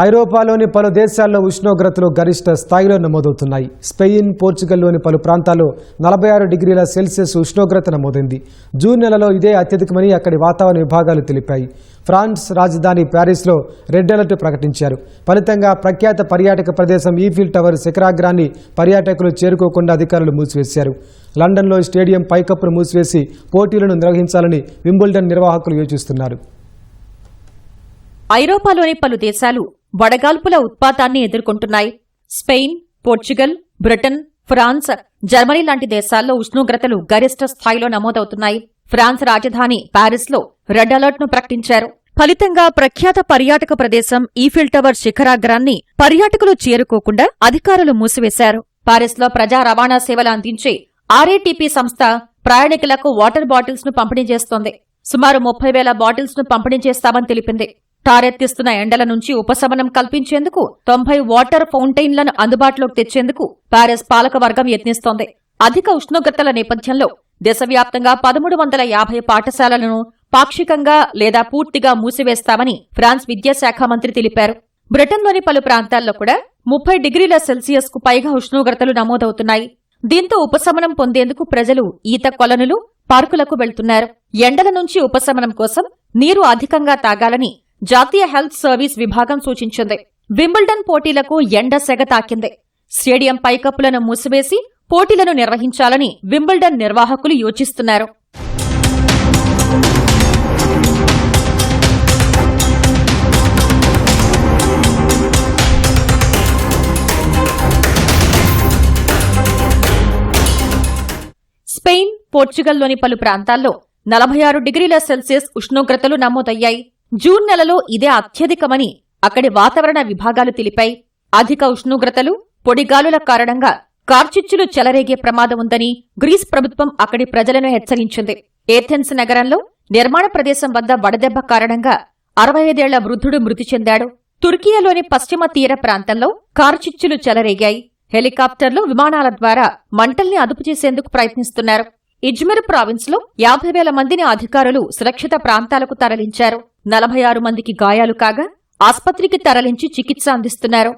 ఐరోపాలోని పలు దేశాల్లో ఉష్ణోగ్రతలు గరిష్ట స్థాయిలో నమోదవుతున్నాయి. స్పెయిన్ పోర్చుగల్లోని పలు ప్రాంతాల్లో నలభై ఆరు డిగ్రీల సెల్సియస్ ఉష్ణోగ్రత నమోదైంది. జూన్ నెలలో ఇదే అత్యధికమని అక్కడి వాతావరణ విభాగాలు తెలిపాయి. ఫ్రాన్స్ రాజధాని ప్యారిస్లో రెడ్ అలర్ట్ ప్రకటించారు. ఫలితంగా ప్రఖ్యాత పర్యాటక ప్రదేశం ఈఫిల్ టవర్ శిఖరాగ్రాన్ని పర్యాటకులు చేరుకోకుండా అధికారులు మూసివేశారు. లండన్లో స్టేడియం పైకప్పును మూసివేసి పోటీలను నిర్వహించాలని వింబుల్డన్ నిర్వాహకులు యోచిస్తున్నారు. ఐరోపాలోని పలు దేశాలు వడగాల్పుల ఉత్పాతాన్ని ఎదుర్కొంటున్నాయి. Spain Portugal Britain France Germany లాంటి దేశాల్లో ఉష్ణోగ్రతలు గరిష్ట స్థాయిలో నమోదవుతున్నాయి. ఫ్రాన్స్ రాజధాని ప్యారిస్లో రెడ్ అలర్ట్ను ప్రకటించారు. ఫలితంగా ప్రఖ్యాత పర్యాటక ప్రదేశం ఈఫిల్ టవర్ శిఖరాగ్రాన్ని పర్యాటకులు చేరుకోకుండా అధికారులు మూసివేశారు. పారిస్లో ప్రజా రవాణా సేవలు అందించే ఆర్ఏటీపీ సంస్థ ప్రయాణికులకు వాటర్ బాటిల్స్ను పంపిణీ చేస్తోంది. సుమారు ముప్పై వేల బాటిల్స్ను పంపిణీ చేస్తామని తెలిపింది. టారెత్తిస్తున్న ఎండల నుంచి ఉపశమనం కల్పించేందుకు తొంభై వాటర్ ఫౌంటైన్లను అందుబాటులోకి తెచ్చేందుకు ప్యారిస్ పాలకవర్గం యత్నిస్తోంది. అధిక ఉష్ణోగ్రతల నేపథ్యంలో దేశవ్యాప్తంగా పదమూడు వందల యాభై పాఠశాలలను పాక్షికంగా లేదా పూర్తిగా మూసివేస్తామని ఫ్రాన్స్ విద్యాశాఖ మంత్రి తెలిపారు. బ్రిటన్లోని పలు ప్రాంతాల్లో కూడా ముప్పై డిగ్రీల సెల్సియస్కు పైగా ఉష్ణోగ్రతలు నమోదవుతున్నాయి. దీంతో ఉపశమనం పొందేందుకు ప్రజలు ఈత కొలనులు పార్కులకు వెళ్తున్నారు. ఎండల నుంచి ఉపశమనం కోసం నీరు అధికంగా తాగాలని జాతీయ హెల్త్ సర్వీస్ విభాగం సూచించింది. వింబుల్డన్ పోటీలకు ఎండ సెగ తాకింది. స్టేడియం పైకప్పులను మూసివేసి పోటీలను నిర్వహించాలని వింబుల్డన్ నిర్వాహకులు యోచిస్తున్నారు. స్పెయిన్ పోర్చుగల్లోని పలు ప్రాంతాల్లో నలభై ఆరు డిగ్రీల సెల్సియస్ ఉష్ణోగ్రతలు నమోదయ్యాయి. జూన్ నెలలో ఇదే అత్యధికమని అక్కడి వాతావరణ విభాగాలు తెలిపాయి. అధిక ఉష్ణోగ్రతలు పొడిగాలుల కారణంగా కార్చిచ్చులు చెలరేగే ప్రమాదం ఉందని గ్రీస్ ప్రభుత్వం అక్కడి ప్రజలను హెచ్చరించింది. ఏథెన్స్ నగరంలో నిర్మాణ ప్రదేశం వద్ద వడదెబ్బ కారణంగా అరవై ఐదేళ్ళ వృద్ధుడు మృతి చెందాడు. తుర్కియాలోని పశ్చిమ తీర ప్రాంతంలో కార్చిచ్చులు చెలరేగాయి. హెలికాప్టర్లు విమానాల ద్వారా మంటల్ని అదుపు చేసేందుకు ప్రయత్నిస్తున్నారు. ఇజ్మిర్ ప్రావిన్స్లో యాభై వేల మందిని అధికారులు సురక్షిత ప్రాంతాలకు తరలించారు. నలభై ఆరు మందికి గాయాలు కాగా ఆస్పత్రికి తరలించి చికిత్స అందిస్తున్నారు.